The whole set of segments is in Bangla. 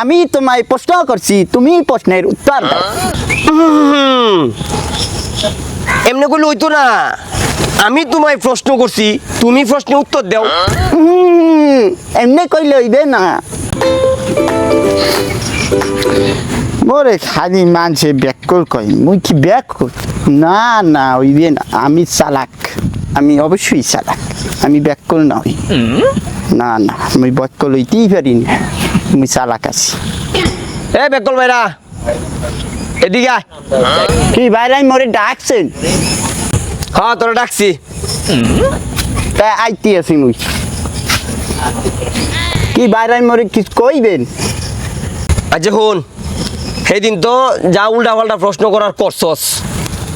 আমি তোমায় প্রশ্ন করছি তুমি প্রশ্নের উত্তর দাও। এমনি করলে হইতো না। আমি তোমায় প্রশ্ন করছি তুমি প্রশ্নের উত্তর দাও। এমনি কইলে হইবে না। মোরে খালি মানছে ব্যাকল কই মুই কি ব্যাকল? না না হইবে না। আমি চালাক। আমি অবশ্যই চালাক। আমি ব্যাকল নই। না না আমি ব্যাকল হইতেই পারি না আমি চালাক আছি। এ বেকল ভাইরা এদিকে কি বাইরে মোরে ডাকছেন? হ্যাঁ তোরা ডাকছি। তাই আইতে আছি মুই। কি বাইরে মোরে কিছু কইবেন? আচ্ছা হন সেদিন তো যা উল্টা পাল্টা প্রশ্ন করার করছস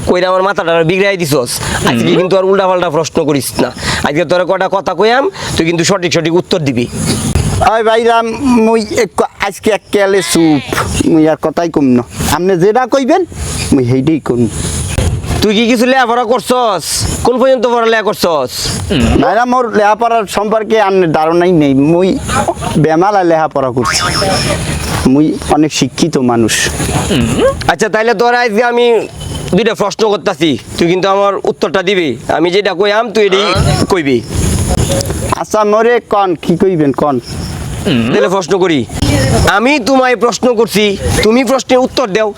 কইরা আমার মাথাটা বিগড়াই দিছস। আজকে কিন্তু আর উল্টা পাল্টা প্রশ্ন করিস না। আজকে তোর কটা কথা কইয়াম তুই কিন্তু সঠিক সঠিক উত্তর দিবি। ওই ভাইরা মুই আজকে এক কেলে চুপ। মুই আর কথাই কম না। আপনি যেটা কইবেন মুই সেইটাই কম। তুই কি কিছু লেখাপড়া করছস? কোন পর্যন্ত পড়ালেখা করছস? ভাইরা মোর লেখাপড়ার সম্পর্কে আপনার ধারণাই নেই। মুই বেমালা লেখাপড়া করছি। মুই অনেক শিক্ষিত মানুষ। আচ্ছা তাইলে তোর আজকে আমি দুইটা প্রশ্ন করতেছি। তুই কিন্তু আমার উত্তরটা দিবি। আমি যেটা কইয়াম তুই এটাই কইবি। আচ্ছা মোরে কন কি কইবেন কন? তাহলে প্রশ্ন করি। আমি তোমায় প্রশ্ন করছি তুমি প্রশ্নের উত্তর দাও।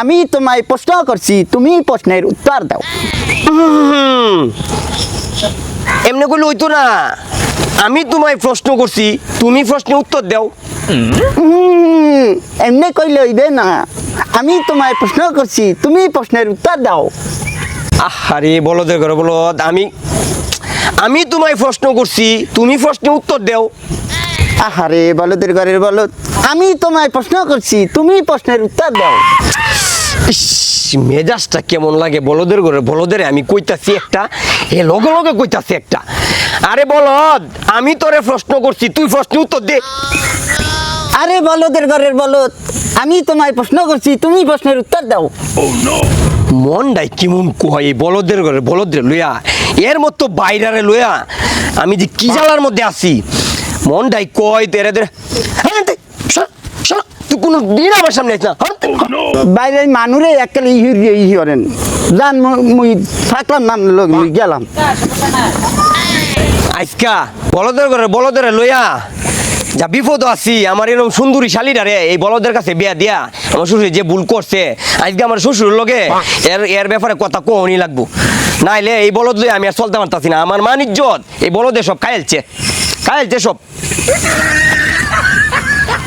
আমি তোমায় প্রশ্ন করছি তুমি প্রশ্নের উত্তর দাও। এমনি করলে হইতো না। আমি তোমায় প্রশ্ন করছি তুমি প্রশ্নের উত্তর দাও। এমনি কইলে হইবে না। আমি তোমায় প্রশ্ন করছি তুমি প্রশ্নের উত্তর দাও। আরে বলদের ঘরে বলদ আমি আমি তোমায় প্রশ্ন করছি তুমি প্রশ্নের উত্তর দাও। আহারে বলদের ঘরের বলদ। আমি তোমায় প্রশ্ন করছি তুমি প্রশ্নের উত্তর দাও। ইস, মেজাজটা কেমন লাগে বলদের ঘরে? বলদের আমি কইতাছি একটা এ লগে লগে কইতাছি একটা। আরে বলদ আমি তোরে প্রশ্ন করছি তুই প্রশ্নের উত্তর দে। আরে বলদের ঘরের বলদ আমি তোমায় প্রশ্ন করছি তুমি প্রশ্নের উত্তর দাও। মনটাই কেমন কয় এই বলদের ঘরে? বলদের লইয়া এর মতো বাইরারে লইয়া আমি যে কি জ্বালার মধ্যে আছি? মনটাই কয় তেরে তেরে। তে, সর, সর, তুই কোনো দিন আমার সামনে না বাইরে মানুরে একেলে ইহি ইহি জান মুই থাকলাম নাম লগ মুই গেলাম। আজকা বলদের লইয়া যা বিপদ আছি আমার এরকম সুন্দরী শালিরারে এই বলদের কাছে বিয়া দিয়া আমার শ্বশুর যে ভুল করছে আজকে আমার শ্বশুর লগে এর এর ব্যাপারে কথা কোহনি লাগবো। নাইলে এই বলদ লইয়া আমি আর চলতে পারতাছি না আমার মান ইজ্জত এই বলদে সব খাইলছে খাইলছে সব